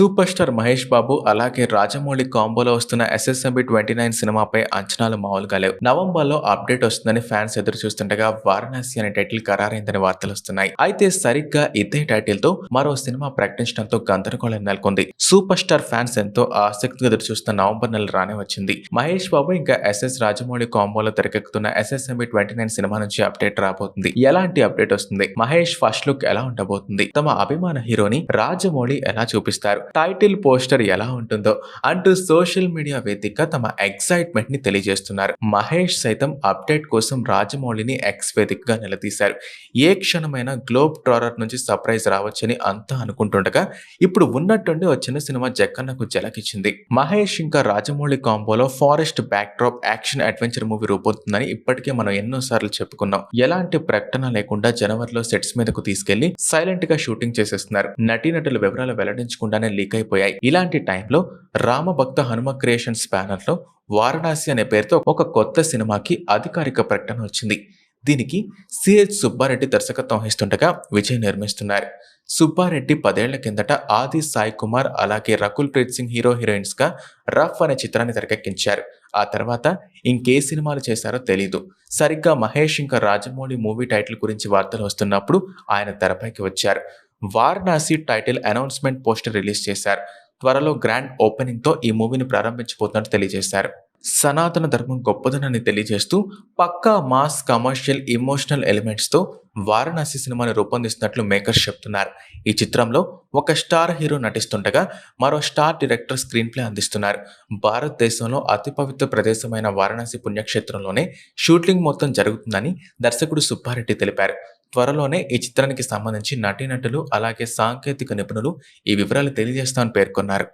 Super star Mahesh Babu అలాగే రాజమౌళి కాంబోలో వస్తున్న SSMB twenty nine సినిమాపై అంచనాలు మామూలుగా లేవు. నవంబర్లో అప్డేట్ వస్తుందని ఫ్యాన్స్ ఎదురు చూస్తుండగా వారణాసి అనే టైటిల్ ఖరారైందని వార్తలు వస్తున్నాయి. అయితే సరిగ్గా ఇదే టైటిల్తో మరో సినిమా ప్రకటించడంతో గందరగోళం నెలకొంది. సూపర్ స్టార్ ఫ్యాన్స్ ఎంతో ఆసక్తిగా ఎదురు చూస్తున్న నవంబర్ నెల రానే వచ్చింది. మహేష్ బాబు ఇంకా ఎస్ఎస్ రాజమౌళి కాంబోలో తెరకెక్కుతున్న ఎస్ఎస్ఎంబి ట్వంటీ నైన్ సినిమా నుంచి అప్డేట్ రాబోతుంది. ఎలాంటి అప్డేట్ వస్తుంది? మహేష్ ఫస్ట్ లుక్ ఎలా ఉండబోతుంది? తమ అభిమాన హీరోని రాజమౌళి ఎలా చూపిస్తారు? టైటిల్ పోస్టర్ ఎలా ఉంటుందో అంటూ సోషల్ మీడియా వేదిక తమ ఎక్సైట్మెంట్ని తెలియజేస్తున్నారు. మహేష్ సైతం అప్డేట్ కోసం రాజమౌళిని ఎక్స్ వేదికగా నిలదీశారు. ఏ క్షణమైన గ్లోబ్ ట్రారర్ నుంచి సర్ప్రైజ్ రావచ్చని అంతా అనుకుంటుండగా ఇప్పుడు ఉన్నట్టుండి వచ్చిన సినిమా జక్కన్నకు జలకిచ్చింది. మహేష్ ఇంకా Rajamouli కాంబోలో forest backdrop action adventure movie రూపొందుతుందని ఇప్పటికే మనం ఎన్నో సార్లు చెప్పుకున్నాం. ఎలాంటి ప్రకటన లేకుండా జనవరిలో సెట్స్ మీదకు తీసుకెళ్ళి సైలెంట్గా షూటింగ్ చేసేస్తున్నారు. నటీనటుల వివరాలు వెల్లడించకుండానే లీక్ అయిపోయాయి. ఇలాంటి టైంలో రామభక్త హనుమ క్రియేషన్స్ బ్యానర్లో వారణాసి అనే పేరుతో ఒక కొత్త సినిమాకి అధికారిక ప్రకటన వచ్చింది. దీనికి సిహెచ్ సుబ్బారెడ్డి దర్శకత్వం వహిస్తుండగా విజయ్ నిర్మిస్తున్నారు. సుబ్బారెడ్డి పదేళ్ళ కిందట ఆది సాయి కుమార్ అలాగే రకుల్ ప్రీత్ సింగ్ హీరో హీరోయిన్స్గా రఫ్ అనే చిత్రాన్ని తెరకెక్కించారు. ఆ తర్వాత ఇంకే సినిమాలు చేశారో తెలీదు. సరిగ్గా మహేష్ ఇంకా రాజమౌళి మూవీ టైటిల్ గురించి వార్తలు వస్తున్నప్పుడు ఆయన తెరపైకి వచ్చారు. Varanasi title announcement poster release చేశారు. త్వరలో గ్రాండ్ ఓపెనింగ్తో ఈ మూవీని ప్రారంభించబోతున్నట్టు తెలియజేశారు. సనాతన ధర్మం గొప్పదనాన్ని తెలియజేస్తూ పక్కా మాస్ కమర్షియల్ ఇమోషనల్ ఎలిమెంట్స్తో వారణాసి సినిమాని రూపొందిస్తున్నట్లు మేకర్స్ చెప్తున్నారు. ఈ చిత్రంలో ఒక స్టార్ హీరో నటిస్తుండగా మరో స్టార్ డైరెక్టర్ స్క్రీన్ ప్లే అందిస్తున్నారు. భారతదేశంలో అతి పవిత్ర ప్రదేశమైన వారణాసి పుణ్యక్షేత్రంలోనే షూటింగ్ మొత్తం జరుగుతుందని దర్శకుడు సుబ్బారెడ్డి తెలిపారు. త్వరలోనే ఈ చిత్రానికి సంబంధించి నటీనటులు అలాగే సాంకేతిక నిపుణులు ఈ వివరాలు తెలియజేస్తామని పేర్కొన్నారు.